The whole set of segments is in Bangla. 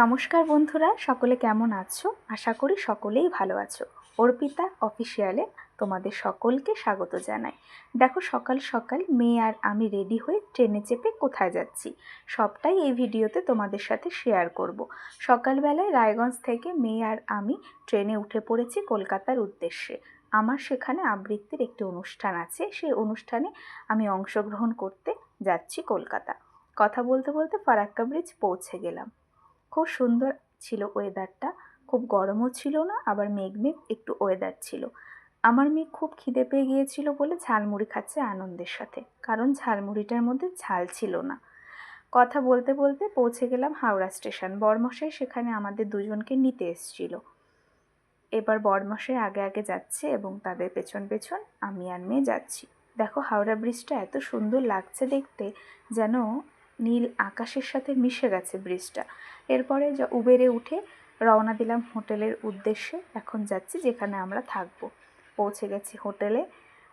নমস্কার বন্ধুরা, সকলে কেমন আছো? আশা করি সকলেই ভালো আছো। অর্পিতা অফিসিয়ালে তোমাদের সকলকে স্বাগত জানাই। দেখো, সকাল সকাল মেয়ে আর আমি রেডি হয়ে ট্রেনে চেপে কোথায় যাচ্ছি, সবটাই এই ভিডিওতে তোমাদের সাথে শেয়ার করব। সকালবেলায় রায়গঞ্জ থেকে মেয়ে আর আমি ট্রেনে উঠে পড়েছি কলকাতার উদ্দেশ্যে। আমার সেখানে আবৃত্তির একটি অনুষ্ঠান আছে, সেই অনুষ্ঠানে আমি অংশগ্রহণ করতে যাচ্ছি কলকাতা। কথা বলতে বলতে ফারাক্কা ব্রিজ পৌঁছে গেলাম। খুব সুন্দর ছিল ওয়েদারটা খুব গরমও ছিল না, আবার মেঘ মেঘ একটু ওয়েদার ছিল। আমার মেয়ে খুব খিদে পেয়ে গিয়েছিল বলে ঝালমুড়ি খাচ্ছে আনন্দের সাথে, কারণ ঝালমুড়িটার মধ্যে ঝাল ছিল না। কথা বলতে বলতে পৌঁছে গেলাম হাওড়া স্টেশন। বরমশাই সেখানে আমাদের দুজনকে নিতে এসেছিল। এবার বরমশাই আগে আগে যাচ্ছে এবং তাদের পেছন পেছন আমি আর মেয়ে যাচ্ছি। দেখো হাওড়া ব্রিজটা এত সুন্দর লাগছে দেখতে, যেন নীল আকাশের সাথে মিশে গেছে ব্রিজটা। এরপরে যা উবেরে উঠে রওনা দিলাম হোটেলের উদ্দেশ্যে। এখন যাচ্ছি যেখানে আমরা থাকব। পৌঁছে গেছি হোটেলে।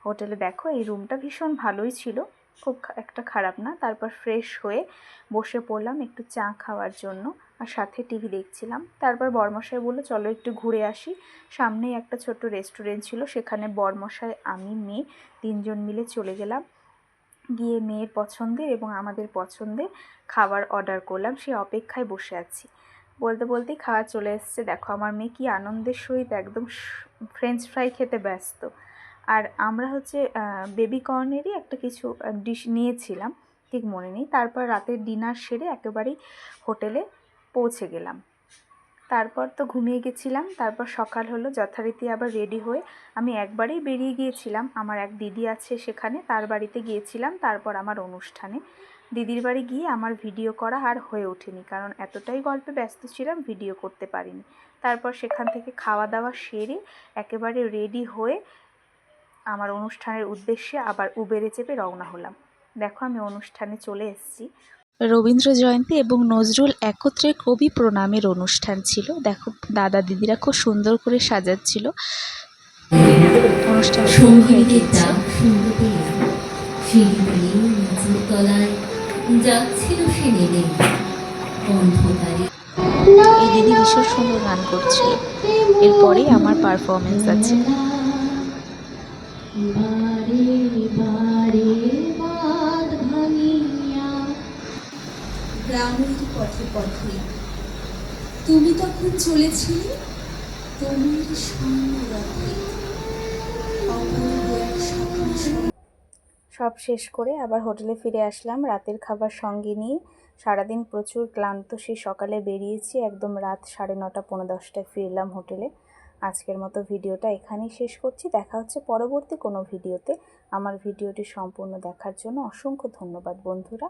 হোটেলে দেখো এই রুমটা ভীষণ ভালোই ছিল। খুব একটা খারাপ না। তারপর ফ্রেশ হয়ে বসে পড়লাম একটু চা খাওয়ার জন্য আর সাথে টিভি দেখছিলাম। তারপর বরমশাই বলল, চলো একটু ঘুরে আসি। সামনেই একটা ছোট্ট রেস্টুরেন্ট ছিল। সেখানে বরমশাই, আমি, মেয়ে তিনজন মিলে চলে গেলাম। গিয়ে মেয়ের পছন্দের এবং আমাদের পছন্দের খাবার অর্ডার করলাম। সে অপেক্ষায় বসে আছি। বলতে বলতেই খাওয়া চলে এসছে। দেখো, আমার মেয়ে কি আনন্দের সহিত একদম ফ্রেঞ্চ ফ্রাই খেতে ব্যস্ত। আর আমরা হচ্ছে বেবি কর্নেরই একটা কিছু ডিশ নিয়েছিলাম। ঠিক মনে নেই। তারপর রাতের ডিনার সেরে একেবারেই হোটেলে পৌঁছে গেলাম। তারপর তো ঘুমিয়ে গেছিলাম, তারপর সকাল হলো, যথারীতি আবার রেডি হয়ে আমি একবারেই বেরিয়ে গিয়েছিলাম। আমার এক দিদি আছে সেখানে, তার বাড়িতে গিয়েছিলাম, তারপর আমার অনুষ্ঠানে। দিদির বাড়ি গিয়ে আমার ভিডিও করা আর হয়ে ওঠেনি, কারণ এতটাই গল্পে ব্যস্ত ছিলাম ভিডিও করতে পারিনি। তারপর সেখান থেকে খাওয়া দাওয়া সেরে একেবারে রেডি হয়ে আমার অনুষ্ঠানের উদ্দেশ্যে আবার উবেরে চেপে রওনা হলাম। দেখো আমি অনুষ্ঠানে চলে এসেছি। রবীন্দ্র জয়ন্তী এবং নজরুল একত্রে কবি প্রণামের অনুষ্ঠান ছিল। দেখো দাদা দিদিরা খুব সুন্দর করে সাজাচ্ছিল। অনুষ্ঠান শুরু হয়ে এই দিদি ভীষণ সুন্দর গান করছিল। এরপরেই আমার পারফরমেন্স আছে। গ্রামের পথে পথে। তুমি তখন চলেছিলে? তোমার স্বর্ণ রথে অপূর্ব এক স্বপ্ন সঙ্গে সব শেষ করে আবার হোটেলে ফিরে আসলাম রাতের খাবার সঙ্গে নিয়ে। সারাদিন প্রচুর ক্লান্ত, সেই সকালে বেরিয়েছি একদম রাত সাড়ে নটা পনেরো দশটায় ফিরলাম হোটেলে। আজকের মতো ভিডিওটা এখানেই শেষ করছি। দেখা হচ্ছে পরবর্তী কোনো ভিডিওতে। আমার ভিডিওটি সম্পূর্ণ দেখার জন্য অসংখ্য ধন্যবাদ বন্ধুরা।